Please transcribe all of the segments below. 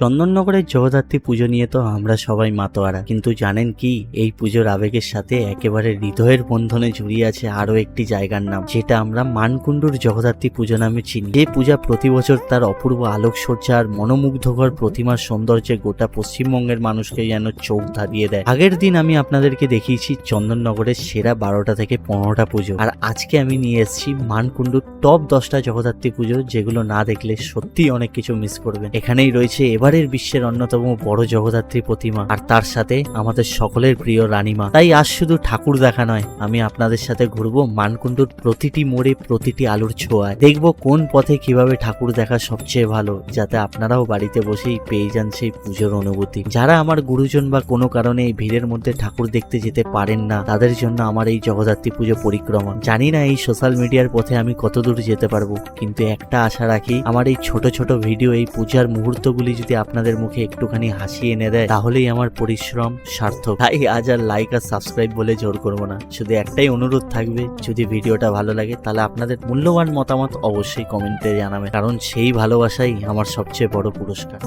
চন্দননগরের জগদ্ধাত্রী পুজো নিয়ে তো আমরা সবাই মাতোয়ারা। কিন্তু জানেন কি, এই পুজোর আবেগের সাথে একেবারে হৃদয়ের বন্ধনে জড়িয়ে আছে আরও একটি জায়গার নাম, যেটা আমরা মানকুণ্ডুর জগদ্ধাত্রী পুজো নামে চিনি। এই পূজা প্রতি বছর তার অপূর্ব আলোকসজ্জা আর মনোমুগ্ধকর প্রতিমার সৌন্দর্যে গোটা পশ্চিমবঙ্গের মানুষকে যেন চোখ ধারিয়ে দেয়। আগের দিন আমি আপনাদেরকে দেখিয়েছি চন্দননগরের সেরা বারোটা থেকে পনেরোটা পুজো। আর আজকে আমি নিয়ে এসেছি মানকুণ্ডুর টপ দশটা জগদ্ধাত্রী পুজো, যেগুলো না দেখলে সত্যি অনেক কিছু মিস করবেন। এখানেই রয়েছে এবারের বিশ্বের অন্যতম বড় জগদ্ধাত্রী প্রতিমা আর তার সাথে আমাদের সকলের প্রিয় রানীমা। তাই আজ শুধু ঠাকুর দেখা নয়, আমি আপনাদের সাথে ঘুরবো মানকুণ্ডুর প্রতিটি মোড়ে প্রতিটি আলুর ছোঁয়ায়। দেখব কোন পথে কীভাবে ঠাকুর দেখা সবচেয়ে ভালো, যাতে আপনারাও বাড়িতে বসেই পেয়ে যান সেই পুজোর অনুভূতি। যারা আমার গুরুজন বা কোনো কারণে এই ভিড়ের মধ্যে ঠাকুর দেখতে যেতে পারেন না, তাদের জন্য আমার এই জগদ্ধাত্রী পুজো পরিক্রমা। জানি না এই সোশ্যাল মিডিয়ার পথে আমি কতদূর যেতে পারব, কিন্তু একটা আশা রাখি, আমার এই ছোট ছোট ভিডিও এই পূজার মুহূর্তগুলি যদি আপনাদের মুখে একটুখানি হাসি এনে দেয়, তাহলেই আমার পরিশ্রম সার্থক। তাই আজ আর লাইক আর সাবস্ক্রাইব বলে জোর করব না। শুধু একটাই অনুরোধ থাকবে, যদি ভিডিওটা ভালো লাগে, তাহলে আপনাদের মূল্যবান মতামত অবশ্যই কমেন্টে জানাবেন। কারণ সেই ভালোবাসাই আমার সবচেয়ে বড় পুরস্কার।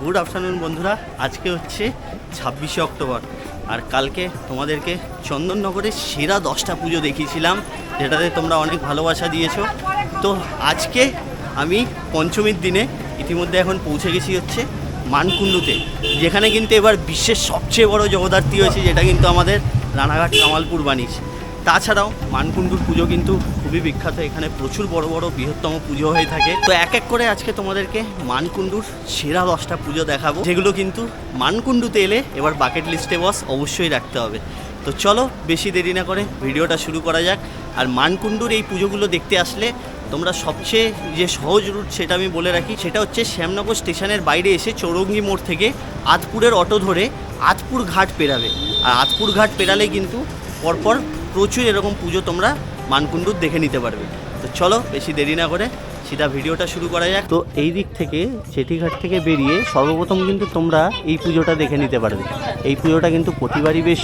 গুড আফটারনুন বন্ধুরা। আজকে হচ্ছে ছাব্বিশে অক্টোবর। আর কালকে তোমাদেরকে চন্দননগরের সেরা দশটা পুজো দেখিয়েছিলাম, যেটাতে তোমরা অনেক ভালোবাসা দিয়েছ। তো আজকে আমি পঞ্চমীর দিনে ইতিমধ্যে এখন পৌঁছে গেছি হচ্ছে মানকুণ্ডুতে, যেখানে কিন্তু এবার বিশ্বের সবচেয়ে বড় জগদ্ধাত্রী হয়েছে, যেটা কিন্তু আমাদের রানাঘাট কামালপুর বানিয়েছে তাছাড়াও মানকুণ্ডুর পুজো কিন্তু খুবই বিখ্যাত, এখানে প্রচুর বড় বড় বৃহত্তম পুজো হয়ে থাকে। তো এক এক করে আজকে তোমাদেরকে মানকুণ্ডুর সেরা দশটা পুজো দেখাবো, যেগুলো কিন্তু মানকুণ্ডুতে এলে এবার বাকেট লিস্টে বস, অবশ্যই রাখতে হবে। তো চলো, বেশি দেরি না করে ভিডিওটা শুরু করা যাক। আর মানকুণ্ডুর এই পুজোগুলো দেখতে আসলে তোমরা সবচেয়ে যে সহজ রুট সেটা আমি বলে রাখি, সেটা হচ্ছে শ্যামনগর স্টেশনের বাইরে এসে চৌরঙ্গি মোড় থেকে আতপুরের অটো ধরে আতপুর ঘাট পেরাবে। আর আতপুর ঘাট পেরালে কিন্তু পরপর প্রচুর এরকম পুজো তোমরা মানকুণ্ডুর দেখে নিতে পারবে। তো চলো, বেশি দেরি না করে সেটা ভিডিওটা শুরু করা যাক। তো এই দিক থেকে জেঠিঘাট থেকে বেরিয়ে সর্বপ্রথম কিন্তু তোমরা এই পুজোটা দেখে নিতে পারবে। এই পুজোটা কিন্তু প্রতিবারই বেশ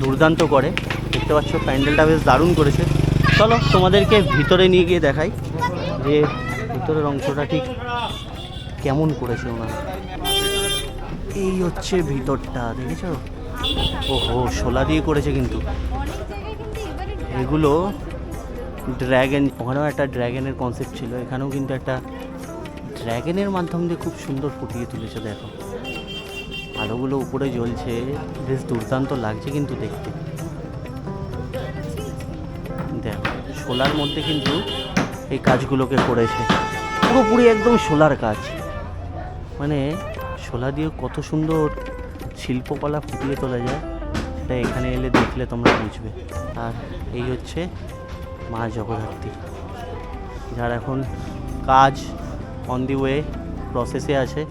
দুর্দান্ত করে। দেখতে পাচ্ছ, প্যান্ডেলটা বেশ দারুণ করেছে। চলো, তোমাদেরকে ভিতরে নিয়ে গিয়ে দেখাই যে ভিতরের অংশটা ঠিক কেমন করেছে ওনারা। এই হচ্ছে ভিতরটা, দেখেছ? ওহো, শোলা দিয়ে করেছে কিন্তু। এগুলো ড্র্যাগন ওখানেও একটা ড্র্যাগনের কনসেপ্ট ছিল, এখানেও কিন্তু একটা ড্র্যাগনের মাধ্যম দিয়ে খুব সুন্দর ফুটিয়ে তুলেছে, দেখো। আলোগুলো উপরে জ্বলছে, বেশ দুর্দান্ত লাগছে কিন্তু দেখতে। শোলার মধ্যে কিন্তু এই কাজগুলোকে করেছে। পুরোপুরি একদম শোলার কাজ। মানে শোলা দিয়ে কত সুন্দর শিল্পকলা ফুটিয়ে তোলা যায়, সেটা এখানে এলে দেখলে তোমরা বুঝবে। আর এই হচ্ছে মা জগদ্ধাত্রী। যার এখন কাজ অন দি ওয়ে প্রসেসে আছে।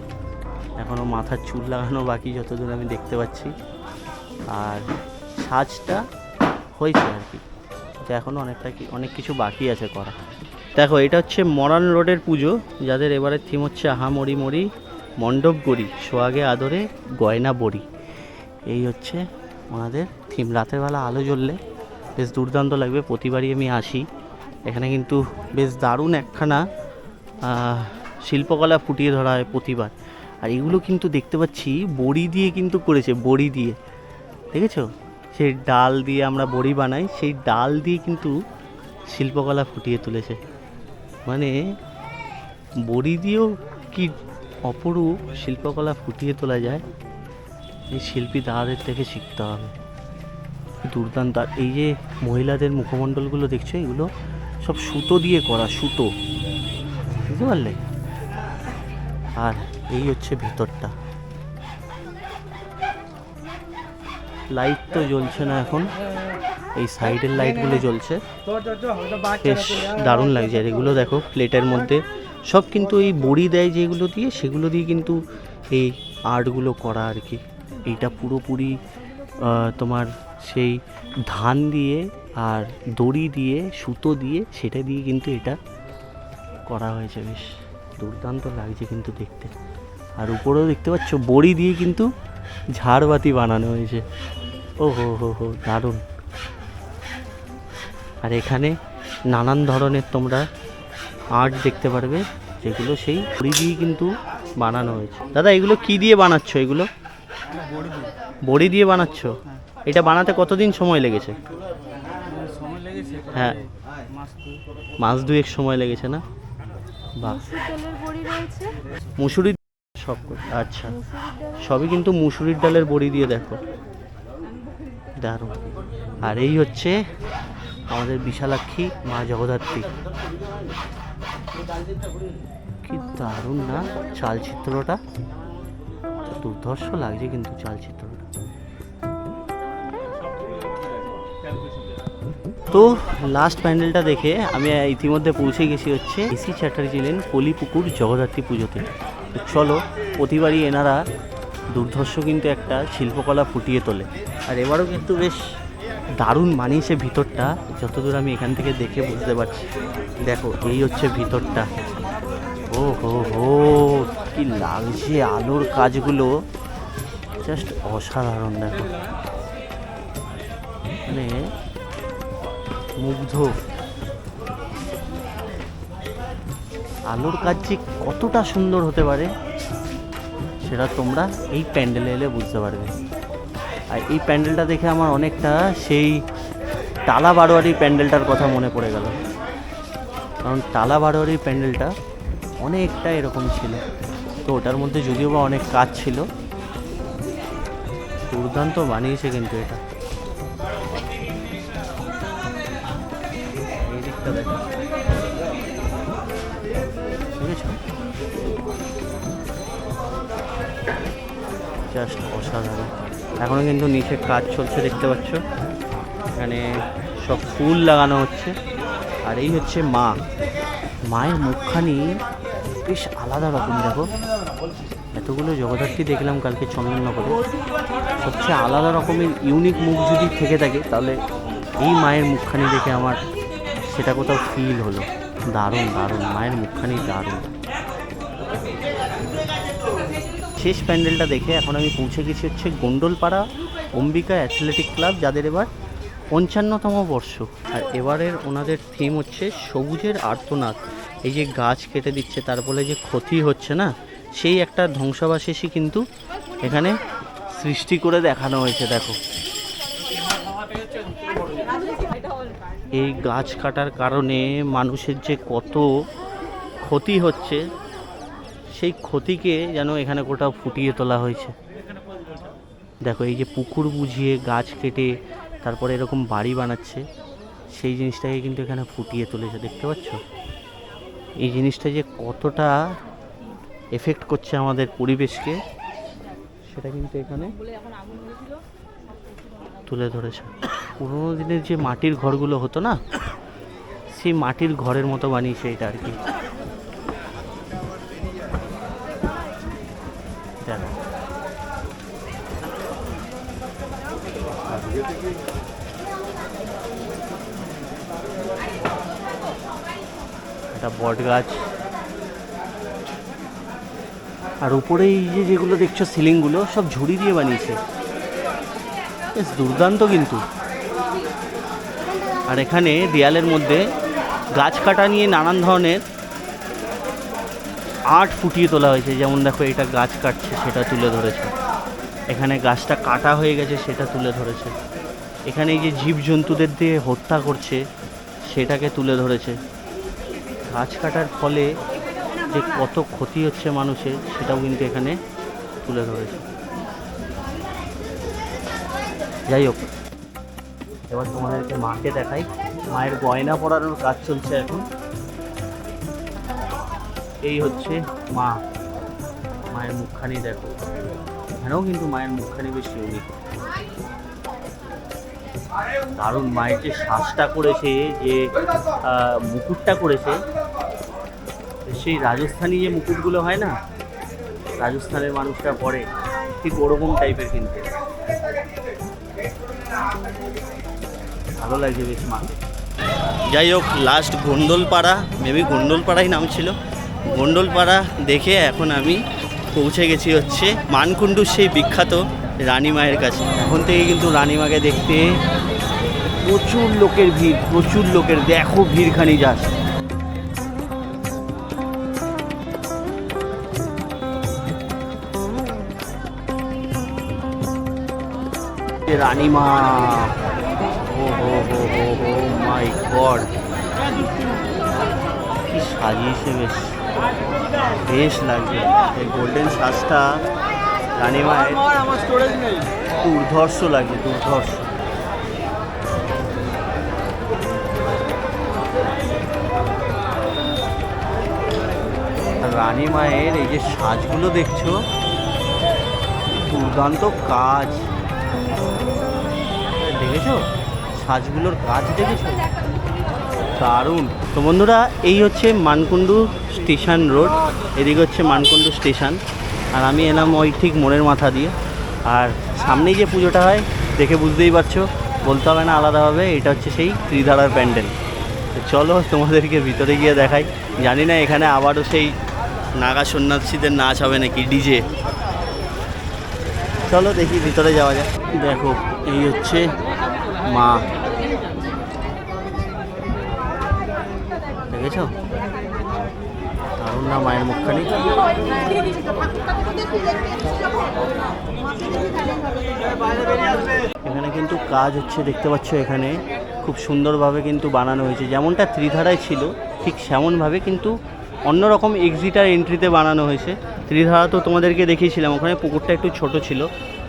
এখনও মাথার চুল লাগানো বাকি, যতদূর আমি দেখতে পাচ্ছি। আর সাজটা হয়েছে আর কি। তো এখনও অনেকটা কি অনেক কিছু বাকি আছে করা। দেখো, এটা হচ্ছে মরান রোডের পুজো, যাদের এবারের থিম হচ্ছে আহা মরি মরি মণ্ডপ গড়ি সোয়াগে আদরে, গয়না বড়ি। এই হচ্ছে ওনাদের থিম রাতের বেলা আলো জ্বললে বেশ দুর্দান্ত লাগবে, প্রতিবারই আমি আসি। এখানে কিন্তু বেশ দারুণ একখানা শিল্পকলা ফুটিয়ে ধরা হয় প্রতিবার। আর এগুলো কিন্তু দেখতে পাচ্ছি, বড়ি দিয়ে কিন্তু করেছে, বড়ি দিয়ে। দেখেছ? সেই ডাল দিয়ে আমরা বড়ি বানাই, সেই ডাল দিয়ে কিন্তু শিল্পকলা ফুটিয়ে তুলেছে। মানে বড়ি দিয়েও কি অপরূপ শিল্পকলা ফুটিয়ে তোলা যায়, এই শিল্পী দাদাদের থেকে শিখতে হবে। দুর্দান্ত। আর এই যে মহিলাদের মুখমণ্ডলগুলো দেখছ, এগুলো সব সুতো দিয়ে করা, সুতো। বুঝতে পারলে? আর এই হচ্ছে ভেতরটা। লাইট তো জ্বলছে না এখন। এই সাইডের লাইটগুলো জ্বলছে। বেশ দারুণ লাগছে। আর এগুলো দেখো প্লেটের মধ্যে। সব কিন্তু এই বড়ি দেয় যেগুলো দিয়ে, সেগুলো দিয়ে কিন্তু এই আর্টগুলো করা আর কি। এইটা পুরোপুরি তোমার সেই ধান দিয়ে আর দড়ি দিয়ে, সুতো দিয়ে, সেটা দিয়ে কিন্তু এটা করা হয়েছে। বেশ দুর্দান্ত লাগছে কিন্তু দেখতে। আর উপরেও দেখতে পাচ্ছ, বড়ি দিয়ে কিন্তু ঝাড়বাতি বানানো হয়েছে। ও হো হো হো দারুণ। আর এখানে নানান ধরনের তোমরা আর্ট দেখতে পারবে যেগুলো সেই খড়ি দিয়ে কিন্তু বানানো হয়েছে। দাদা এগুলো কি দিয়ে বানাচ্ছ এগুলো? বড়ি দিয়ে বানাচ্ছ? এটা বানাতে কতদিন সময় লেগেছে? হ্যাঁ। মাস দুয়েক সময় লেগেছে না? বাহ। মসুর সব আচ্ছা সবই কিন্তু মুসুরির ডালের বড়ি দিয়ে দেখো। দারুণ। আর এই হচ্ছে আমাদের বিশালাক্ষী মা জগদ্ধাত্রী। কি দারুণ না চালচিত্রটা? দুর্ধর্ষ লাগছে কিন্তু চালচিত্রটা। তো লাস্ট প্যান্ডেলটা দেখে আমি ইতিমধ্যে পৌঁছে গেছি হচ্ছে A C Chatterjee lane Kalipukur Jagaddhatri পুজোতে। চলো, প্রতিবারই এনারা দুর্ধর্ষ কিন্তু একটা শিল্পকলা ফুটিয়ে তোলে। আর এবারও কিন্তু বেশ দারুণ মানিয়েছে ভিতরটা, যতদূর আমি এখান থেকে দেখে বুঝতে পারছি। দেখো, এই হচ্ছে ভিতরটা। ও হো হো, কি লাগছে আলোর কাজগুলো। জাস্ট অসাধারণ, দেখো। মানে মুগ্ধ। আলোর কাজ যে কতটা সুন্দর হতে পারে, সেটা তোমরা এই প্যান্ডেলে এলে বুঝতে পারবে। আর এই প্যান্ডেলটা দেখে আমার অনেকটা সেই টালা বারোয়ারি প্যান্ডেলটার কথা মনে পড়ে গেল। কারণ টালা বারোয়ারির প্যান্ডেলটা অনেকটা এরকম ছিল। তো ওটার মধ্যে যদিও বা অনেক কাজ ছিল, দুর্দান্ত বানিয়েছে কিন্তু এটা। এই দিকটা দেখো। জাস্ট অসাধারণ। এখনও কিন্তু নিচে কাজ চলছে, দেখতে পাচ্ছ। এখানে সব ফুল লাগানো হচ্ছে। আর এই হচ্ছে মা। মায়ের মুখখানি বেশ আলাদা রকম, দেখো। এতগুলো জগদ্ধাত্রী দেখলাম কালকে চন্দননগরে। সবচেয়ে আলাদা রকমের ইউনিক মুখ যদি থেকে থাকে, তাহলে এই মায়ের মুখখানি দেখে আমার সেটা কোথাও ফিল হলো। দারুণ দারুণ। মায়ের মুখখানি দারুণ। শেষ প্যান্ডেলটা দেখে এখন আমি পৌঁছে গেছি হচ্ছে গন্ডলপাড়া অম্বিকা অ্যাথলেটিক ক্লাব, যাদের এবার পঞ্চান্নতম বর্ষ। আর এবারের ওনাদের থিম হচ্ছে সবুজের আর্তনাদ। এই যে গাছ কেটে দিচ্ছে, তার ফলে যে ক্ষতি হচ্ছে না, সেই একটা ধ্বংসাবশেষই কিন্তু এখানে সৃষ্টি করে দেখানো হয়েছে, দেখো। এই গাছ কাটার কারণে মানুষের যে কত ক্ষতি হচ্ছে সেই ক্ষতিকে যেন এখানে কোথাও ফুটিয়ে তোলা হয়েছে। দেখো, এই যে পুকুর বুঝিয়ে গাছ কেটে তারপরে এরকম বাড়ি বানাচ্ছে, সেই জিনিসটাকে কিন্তু এখানে ফুটিয়ে তুলেছে, দেখতে পাচ্ছ? এই জিনিসটা যে কতটা এফেক্ট করছে আমাদের পরিবেশকে, সেটা কিন্তু এখানে তুলে ধরেছে। পুরোনো দিনের যে মাটির ঘরগুলো হতো না, সেই মাটির ঘরের মতো বানিয়েছে এটা আর কি। এটা বট গাছ। আর উপরে এই যে যেগুলো দেখছ সিলিংগুলো, সব ঝুড়ি দিয়ে বানিয়েছে। বেশ দুর্দান্ত কিন্তু। আর এখানে দেয়ালের মধ্যে গাছ কাটা নিয়ে নানান ধরনের আর্ট ফুটিয়ে তোলা হয়েছে। যেমন দেখো, এটা গাছ কাটছে, সেটা তুলে ধরেছে। এখানে গাছটা কাটা হয়ে গেছে, সেটা তুলে ধরেছে। এখানে এই যে জীবজন্তুদের দিয়ে হত্যা করছে, সেটাকে তুলে ধরেছে। গাছ কাটার ফলে যে কত ক্ষতি হচ্ছে মানুষের, সেটাও কিন্তু এখানে তুলে ধরেছে। যাই হোক, এবার তোমাদেরকে মাকে দেখাই। মায়ের গয়না পরানোর কাজ চলছে এখন। এই হচ্ছে মা। মায়ের মুখখানি দেখো। এখানেও কিন্তু মায়ের মুখখানি বেশ ইউনিক। দারুণ, মায়ের যে শ্বাসটা করেছে, যে মুকুটটা করেছে সেই রাজস্থানি যে মুকুটগুলো হয় না, রাজস্থানের মানুষরা পরে, ঠিক ওরকম টাইপের কিন্তু। ভালো লাগছে বেশ মাকে। যাই হোক লাস্ট গন্ডলপাড়া মেবি গন্ডলপাড়াই নাম ছিল। গন্ডলপাড়া দেখে এখন আমি পৌঁছে গেছি হচ্ছে মানকুণ্ডুর সেই বিখ্যাত রানী মায়ের কাছে। এখন থেকে কিন্তু রানীমাকে দেখতে প্রচুর লোকের ভিড়, প্রচুর লোকের, দেখো ভিড়খানি যাস রানীমা। ও হো হো হো হো মাই গড কি সাজিয়েছে বেশ। বেশ লাগছে। এই গোল্ডেন সাজটা রানীমায়ের আমার দুর্ধর্ষ লাগছে দুর্ধর্ষ। রানী মায়ের এই যে সাজগুলো দেখছ দুর্দান্ত কাজ। দেখেছ? সাজগুলোর কাজ দেখেছ? দারুণ। তো বন্ধুরা, এই হচ্ছে মানকুণ্ডু স্টেশন রোড। এদিকে হচ্ছে মানকুণ্ডু স্টেশন। আর আমি এলাম ওই ঠিক মোড়ের মাথা দিয়ে। আর সামনেই যে পুজোটা হয়, দেখে বুঝতেই পারছ, বলতে হবে না আলাদাভাবে, এটা হচ্ছে সেই ত্রিধারার প্যান্ডেল। তো চলো, তোমাদেরকে ভিতরে গিয়ে দেখাই। জানি না এখানে আবারও সেই নাগা সন্ন্যাসীদের নাচ হবে নাকি, ডিজে। চলো দেখি, ভিতরে যাওয়া যাক। দেখো, এই হচ্ছে মা। দেখেছ? না মায়ের মুখখানি? এখানে কিন্তু কাজ হচ্ছে, দেখতে পাচ্ছ এখানে, খুব সুন্দরভাবে কিন্তু বানানো হয়েছে। যেমনটা ত্রিধারায় ছিল, ঠিক সেমনভাবে কিন্তু অন্যরকম এক্সিট আর এন্ট্রিতে বানানো হয়েছে। ত্রিধারা তো তোমাদেরকে দেখিয়েছিলাম, ওখানে পুকুরটা একটু ছোট ছিল।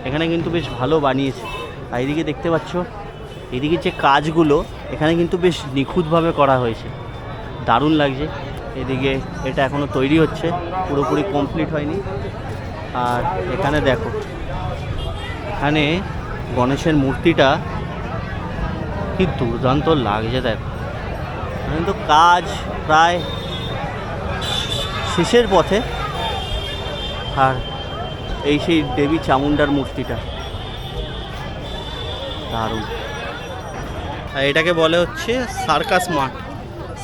এখানে কিন্তু বেশ ভালো বানিয়েছে। আর এদিকে দেখতে পাচ্ছ এদিকে যে কাজগুলো, এখানে কিন্তু বেশ নিখুঁতভাবে করা হয়েছে। দারুণ লাগছে। এদিকে এটা এখনও তৈরি হচ্ছে, পুরোপুরি কমপ্লিট হয়নি। আর এখানে দেখো, এখানে গণেশের মূর্তিটা কি দুর্দান্ত লাগছে দেখো। এখানে তো কাজ প্রায় শেষের পথে। আর এই সেই দেবী চামুন্ডার মূর্তিটা। দারুণ। আর এটাকে বলে হচ্ছে সার্কাস মাঠ।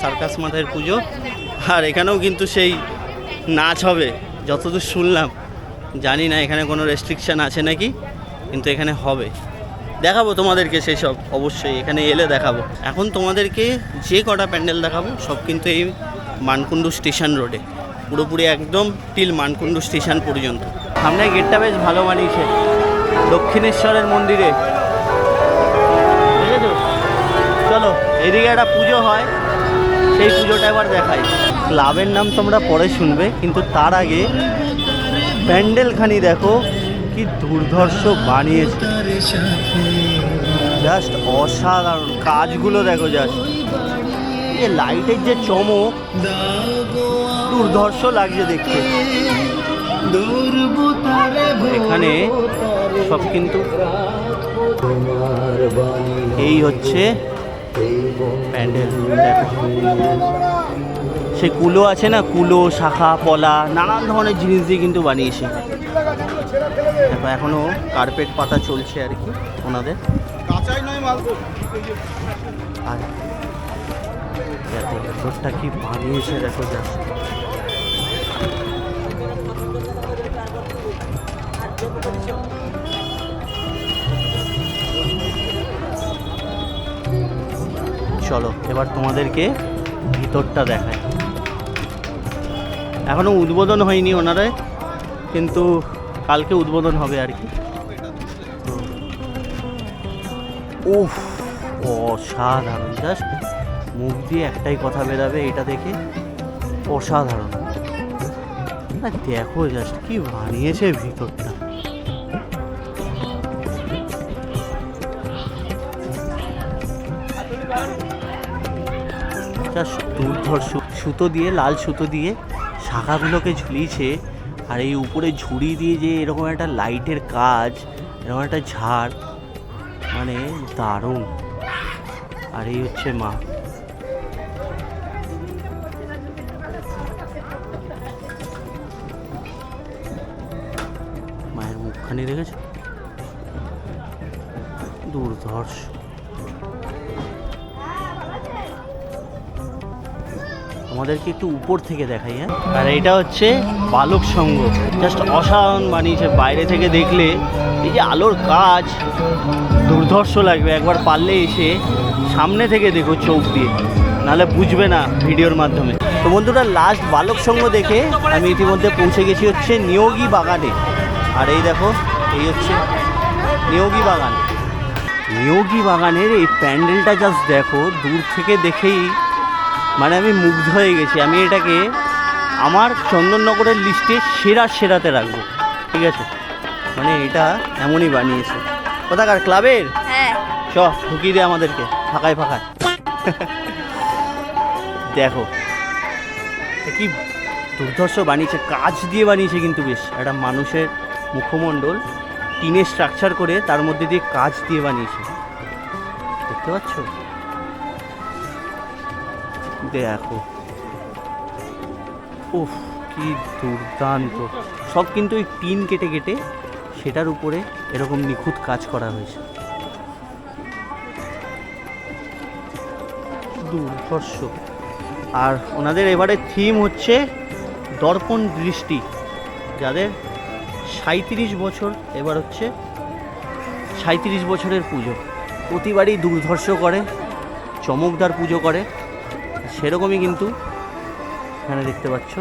সার্কাস মাঠের পুজো। আর এখানেও কিন্তু সেই নাচ হবে, যতদূর শুনলাম। জানি না এখানে কোনো রেস্ট্রিকশান আছে নাকি, কিন্তু এখানে হবে। দেখাবো তোমাদেরকে সেই সব অবশ্যই এখানে এলে দেখাবো। এখন তোমাদেরকে যে কটা প্যান্ডেল দেখাবো, সব কিন্তু এই মানকুণ্ডু স্টেশন রোডে। পুরোপুরি একদম টিল মানকুণ্ডু স্টেশন পর্যন্ত। সামনে গেটটা বেশ ভালো বানিয়েছে। দক্ষিণেশ্বরের মন্দিরে। বুঝেছ চলো, এদিকে একটা পুজো হয়। সেই পুজোটা এবার দেখাই। ক্লাবের নাম তোমরা পরে শুনবে, কিন্তু তার আগে প্যান্ডেলখানি দেখো, কি দুর্ধর্ষ বানিয়েছে। জাস্ট অসাধারণ। কাজগুলো দেখো জাস্ট এই লাইটের যে চমক, দুর্ধর্ষ লাগছে দেখতে। এখানে সব কিন্তু এই হচ্ছে প্যান্ডেল। সে কুলো আছে না? কুলো শাখা পলা নানান ধরনের জিনিস দিয়ে কিন্তু বানিয়েছে। দেখো এখনও কার্পেট পাতা চলছে আর কি ওনাদের। আর দেখো ভেতরটা কি বানিয়েছে দেখো জাস্ট। চলো, এবার তোমাদেরকে ভিতরটা দেখায় এখনও উদ্বোধন হয়নি ওনারা, কিন্তু কালকে উদ্বোধন হবে আর কি। উফ, অসাধারণ। জাস্ট মুখ দিয়ে একটাই কথা বেরাবে এটা দেখে। অসাধারণ। দেখো জাস্ট কি বানিয়েছে ভিতরটা। দুর্ধর্ষ। সুতো দিয়ে, লাল সুতো দিয়ে শাখাগুলোকে ঝুলিয়েছে আর এই উপরে ঝুড়ি দিয়ে যে এরকম একটা লাইটের কাজ, এরকম একটা ঝাড় মানে দারুণ। আর এই হচ্ছে মা। মায়ের মুখখানি দেখেছ? দুর্ধর্ষ। আমাদেরকে একটু উপর থেকে দেখাই হ্যাঁ? আর এটা হচ্ছে বালক সংঘ। জাস্ট অসাধারণ বানিয়েছে। বাইরে থেকে দেখলে এই যে আলোর কাজ, দুর্ধর্ষ লাগবে। একবার পারলে এসে সামনে থেকে দেখো চোখ দিয়ে। নাহলে বুঝবে না ভিডিওর মাধ্যমে। তো বন্ধুরা লাস্ট বালক সংঘ দেখে আমি ইতিমধ্যে পৌঁছে গেছি হচ্ছে নিয়োগী বাগানে। আর এই দেখো, এই হচ্ছে নিয়োগী বাগান। নিয়োগী বাগানের এই প্যান্ডেলটা জাস্ট দেখো, দূর থেকে দেখেই মানে আমি মুগ্ধ হয়ে গেছি। আমি এটাকে আমার চন্দননগরের লিস্টে সেরা সেরাতে রাখব। ঠিক আছে? মানে এটা এমনই বানিয়েছে। কোথাকার? ক্লাবের? হ্যাঁ। চ ঢুকিয়ে দে আমাদেরকে। ফাঁকায় ফাঁকায়। দেখো কি দুর্ধর্ষ বানিয়েছে। কাজ দিয়ে বানিয়েছে কিন্তু বেশ। একটা মানুষের মুখমণ্ডল টিনের স্ট্রাকচার করে তার মধ্যে দিয়ে কাজ দিয়ে বানিয়েছে। দেখতে পাচ্ছ? দেখো। উফ, কি দুর্দান্ত। সব কিন্তু ওই টিন কেটে কেটে সেটার উপরে এরকম নিখুঁত কাজ করা হয়েছে। দুর্ধর্ষ। আর ওনাদের এবারে থিম হচ্ছে দর্পণ দৃষ্টি, যাদের সাঁত্রিশ বছর, এবার হচ্ছে সাঁত্রিশ বছরের পুজো। প্রতিবারই দুর্ধর্ষ করে, চমকদার পুজো করে। সেরকমই কিন্তু এখানে দেখতে পাচ্ছ।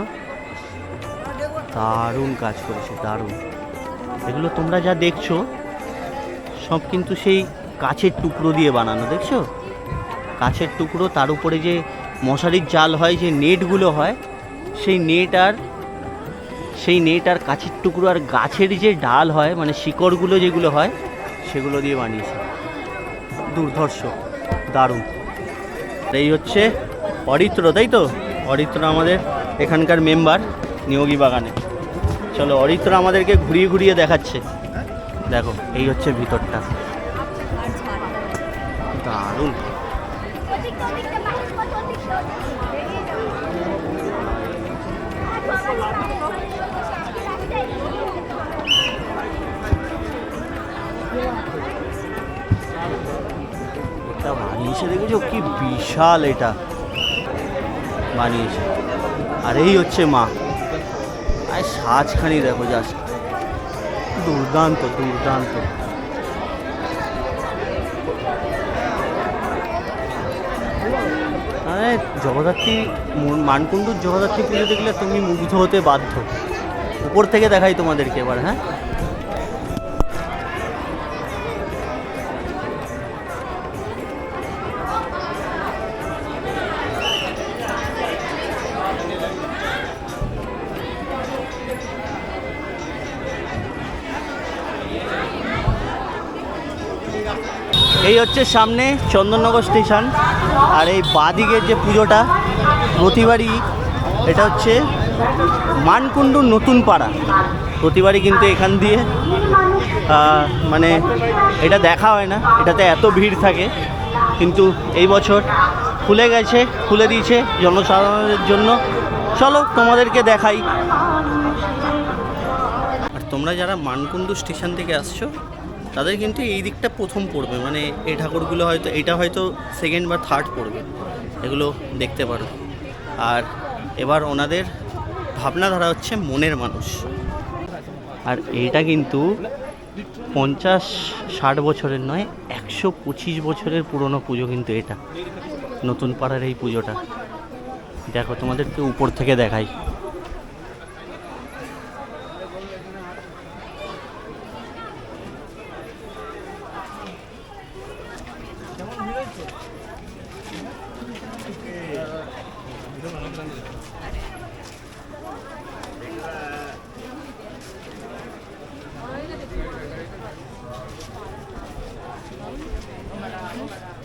দারুণ কাজ করেছে, দারুণ। এগুলো তোমরা যা দেখছ, সব কিন্তু সেই কাছের টুকরো দিয়ে বানানো, দেখছ? কাছের টুকরো, তার উপরে যে মশারির জাল হয়, যে নেটগুলো হয়, সেই নেট আর, সেই নেট আর কাছের টুকরো আর গাছের যে ডাল হয় মানে শিকড়গুলো যেগুলো হয়, সেগুলো দিয়ে বানিয়েছে। দুর্ধর্ষ, দারুণ। এই হচ্ছে অরিত্র, তাই তো? অরিত্র আমাদের এখানকার মেম্বার নিয়োগী বাগানে। চলো, অরিত্র আমাদেরকে ঘুরিয়ে ঘুরিয়ে দেখাচ্ছে। দেখো, এই হচ্ছে ভিতরটা। দারুণ। এটা দেখেছ? কি বিশাল এটা। বানিয়েছে। আর এই হচ্ছে মা। আর সাজখানি দেখো জাস্ট দুর্দান্ত দুর্দান্ত। মানে জগদ্ধাত্রী, মন- মানকুণ্ডুর জগদ্ধাত্রী পুজো দেখলে তুমি মুগ্ধ হতে বাধ্য। উপর থেকে দেখাই তোমাদেরকে এবার হ্যাঁ? এই হচ্ছে সামনে চন্দননগর স্টেশন আর এই বাদিকের যে পুজোটা প্রতিবারই এটা হচ্ছে মানকুণ্ডু নতুন পাড়া। প্রতিবারই কিন্তু এখান দিয়ে মানে এটা দেখা হয় না, এটাতে এত ভিড় থাকে। কিন্তু এই বছর খুলে গেছে, খুলে দিয়েছে জনসাধারণের জন্য। চলো তোমাদেরকে দেখাই। আর তোমরা যারা মানকুণ্ডু স্টেশন থেকে আসছো তাদের কিন্তু এই দিকটা প্রথম পড়বে। মানে এই ঠাকুরগুলো হয়তো, এটা হয়তো সেকেন্ড বা থার্ড পড়বে। এগুলো দেখতে পারো। আর এবার ওনাদের ভাবনাধারা হচ্ছে মনের মানুষ। আর এটা কিন্তু পঞ্চাশ, ষাট বছরের নয়, একশো পঁচিশ বছরের পুরনো পুজো কিন্তু এটা। নতুন পাড়ার এই পুজোটা। দেখো তোমাদেরকে উপর থেকে দেখাই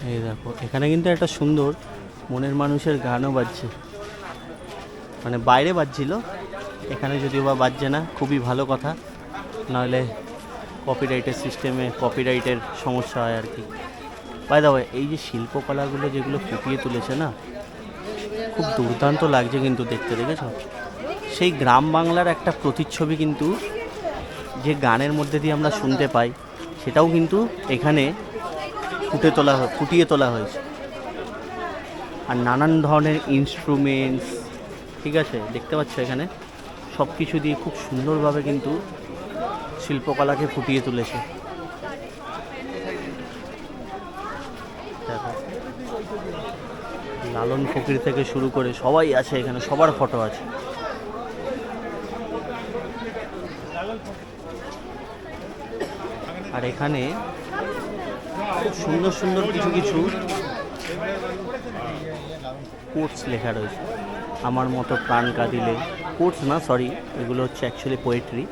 এই দেখো এখানে কিন্তু একটা সুন্দর মনের মানুষের গানও বাজছে। মানে বাইরে বাজছিল, এখানে যদিও বা বাজছে না, খুবই ভালো কথা। নাহলে কপিরাইটের সিস্টেমে কপিরাইটের সমস্যা হয় আর কি। বাই দা এই যে শিল্পকলাগুলো যেগুলো ফুটিয়ে তুলেছে না, খুব দুর্দান্ত লাগছে কিন্তু দেখতে, দেখেছ? সেই গ্রাম বাংলার একটা প্রতিচ্ছবি কিন্তু যে গানের মধ্যে দিয়ে আমরা শুনতে পাই, সেটাও কিন্তু এখানে ফুটে তোলা ফুটিয়ে তোলা হয়েছে। আর নানান ধরনের ইনস্ট্রুমেন্টস ঠিক আছে? দেখতে পাচ্ছ এখানে? সব কিছু দিয়ে খুব সুন্দরভাবে কিন্তু শিল্পকলাকে ফুটিয়ে তুলেছে। লালন ফকির থেকে শুরু করে সবাই আছে এখানে, সবার ফটো আছে। আর এখানে খুব সুন্দর সুন্দর কিছু কিছু কোটস লেখা রয়েছে। আমার মতো প্রাণ কাঁদিলে কোটস না সরি এগুলো হচ্ছে অ্যাকচুয়ালি পোয়েট্রি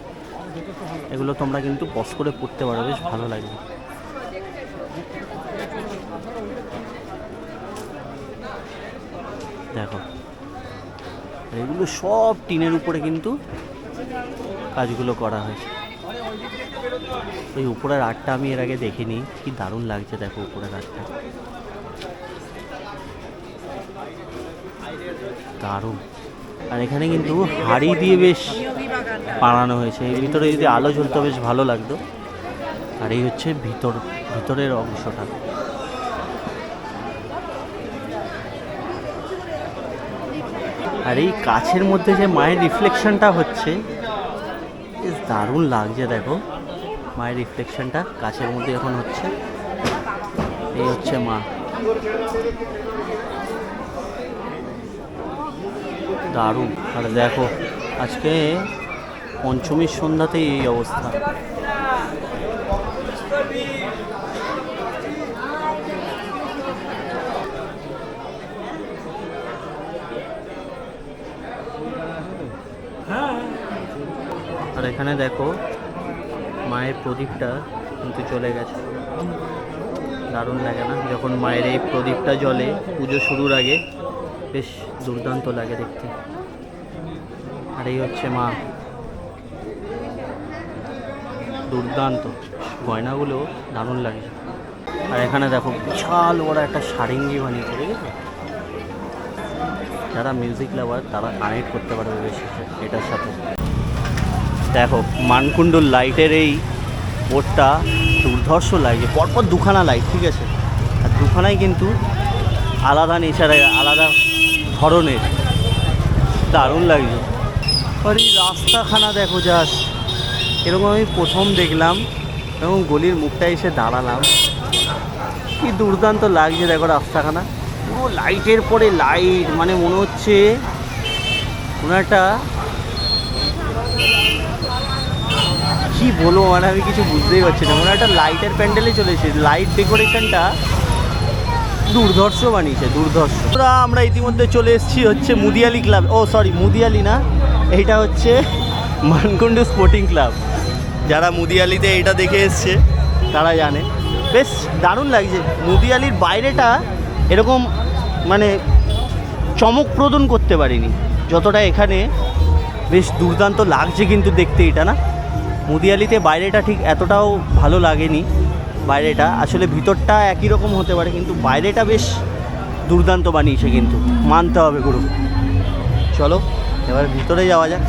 এগুলো তোমরা কিন্তু পজ করে পড়তে পারো, বেশ ভালো লাগবে। দেখো এগুলো সব টিনের উপরে কিন্তু কাজগুলো করা হয়েছে। ওই উপরের আটটা আমি এর আগে দেখিনি, কি দারুণ লাগছে দেখো উপরের আটটা। দারুণ। আর এখানে কিন্তু হাড়ি দিয়ে বেশ বানানো হয়েছে। এর ভিতরে যদি আলো জ্বলতো বেশ ভালো লাগতো। আর এই হচ্ছে ভিতর, ভিতরের অংশটা। আর এই কাছের মধ্যে যে মায়ের রিফ্লেকশনটা হচ্ছে দারুণ লাগছে, দেখো। মায়ের রিফ্লেকশনটা কাছের মধ্যে এখন হচ্ছে, এই হচ্ছে মা। দারুণ। আর দেখো, আজকে পঞ্চমীর সন্ধ্যাতেই এই অবস্থা। আর এখানে দেখো, মায়ের প্রদীপটা কিন্তু চলে গেছে। দারুণ লাগে না? যখন মায়ের এই প্রদীপটা জ্বলে, পুজো শুরুর আগে বেশ দুর্দান্ত লাগে দেখতে। আর এই হচ্ছে মা। দুর্দান্ত। গয়নাগুলো দারুণ লাগে। আর এখানে দেখো বিশাল বড় একটা সারেঙ্গি বানিয়েছে ঠিক আছে যারা মিউজিক লাভার তারা কানেক্ট করতে পারবে বেশি এটার সাথে। দেখো, মানকুণ্ডুর লাইটের এই বোর্ডটা দুর্ধর্ষ লাগে পরপর দুখানা লাইট ঠিক আছে? আর দুখানাই কিন্তু আলাদা নেচারে আলাদা ধরনের দারুণ লাগছে আর, এই রাস্তাখানা দেখো জাস্ট এরকম আমি প্রথম দেখলাম, এবং গলির মুখটা এসে দাঁড়ালাম। কি দুর্দান্ত লাগছে দেখো রাস্তাখানা। পুরো লাইটের পরে লাইট মানে মনে হচ্ছে কোনো একটা কি বলব মানে আমি কিছু বুঝতেই পারছি না। মনে একটা লাইটের প্যান্ডেলে চলেছে। লাইট ডেকোরেশনটা দুর্ধর্ষ বানিয়েছে, দুর্ধর্ষ। আমরা ইতিমধ্যে চলে এসেছি হচ্ছে মুদিয়ালি ক্লাব। ও সরি মুদিয়ালি না, এইটা হচ্ছে মানকুণ্ডু স্পোর্টিং ক্লাব। যারা মুদিয়ালিতে এটা দেখে এসছে, তারা জানে। বেশ দারুণ লাগছে। মুদিয়ালির বাইরেটা এরকম মানে চমক প্রদন করতে পারিনি। যতটা এখানে বেশ দুর্দান্ত লাগছে কিন্তু দেখতে এটা না। মুদিয়ালিতে বাইরেটা ঠিক এতটাও ভালো লাগেনি। বাইরেটা, আসলে ভিতরটা একই রকম হতে পারে, কিন্তু বাইরেটা বেশ দুর্দান্ত বানিয়েছে কিন্তু। মানতে হবে গুরু। চলো, এবার ভিতরে যাওয়া যাক।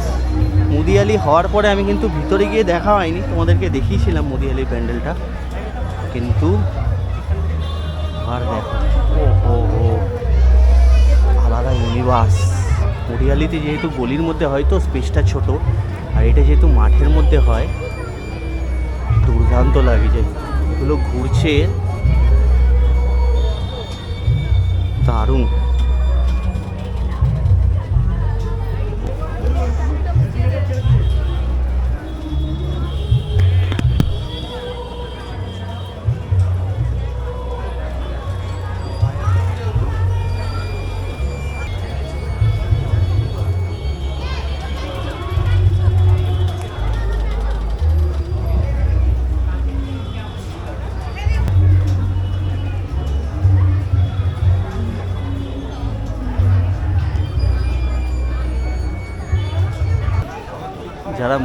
মুদিয়ালি হওয়ার পরে আমি কিন্তু ভিতরে গিয়ে দেখা হয়নি, তোমাদেরকে দেখিয়েছিলাম মুদিয়ালির প্যান্ডেলটা। কিন্তু আর দেখো ও ও আলাদা ইউনিভার্স মুদিয়ালিতে যেহেতু গলির মধ্যে হয় তো স্পেসটা ছোট, আর এটা যেহেতু মাঠের মধ্যে হয়, দুর্দান্ত লাগছে এগুলো ঘুরছে দারুণ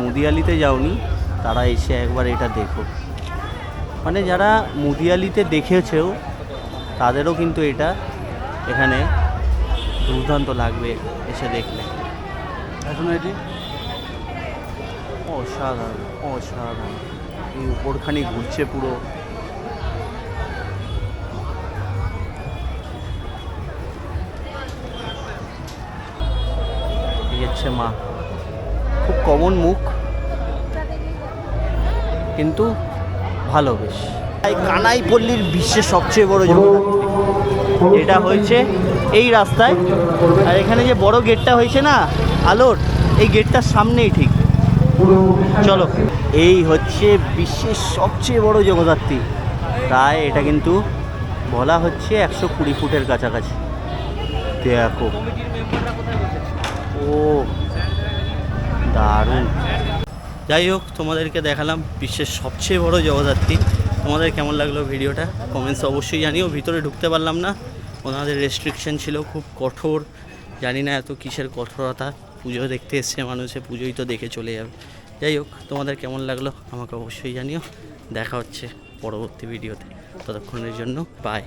মুদিয়ালিতে যাওনি তারা এসে একবার এটা দেখো। মানে যারা মুদিয়ালিতে দেখেছেও তাদেরও কিন্তু এটা এখানে দুর্দান্ত লাগবে এসে দেখলে। এখন এটি অসাধারণ অসাধারণ। এই উপরখানি ঘুরছে পুরো। এই হচ্ছে মা। কমন মুখ, কিন্তু ভালো বেশ এই কানাই পল্লীর বিশ্বের সবচেয়ে বড় জগদ্ধাত্রী এটা হয়েছে এই রাস্তায়। আর এখানে যে বড় গেটটা হয়েছে না, আলোর, এই গেটটার সামনেই ঠিক। চলো, এই হচ্ছে বিশ্বের সবচেয়ে বড় জগদ্ধাত্রী। তাই এটা কিন্তু বলা হচ্ছে একশো কুড়ি ফুটের কাছাকাছি। দেখো। ও দারুণ। যাই হোক, তোমাদেরকে দেখালাম বিশ্বের সবচেয়ে বড় জগদ্ধাত্রী। তোমাদের কেমন লাগল ভিডিওটা? কমেন্টস অবশ্যই জানিও, ভিতরে ঢুকতে পারলাম না। ওনাদের রেস্ট্রিকশন ছিল খুব কঠোর। জানি না এত কিসের কঠোরতা। পুজো দেখতে এসছে মানুষে, পুজোই তো দেখে চলে যাবে। যাই হোক, তোমাদের কেমন লাগল আমাকে অবশ্যই জানিও। দেখা হচ্ছে পরবর্তী ভিডিওতে। ততক্ষণের জন্য বাই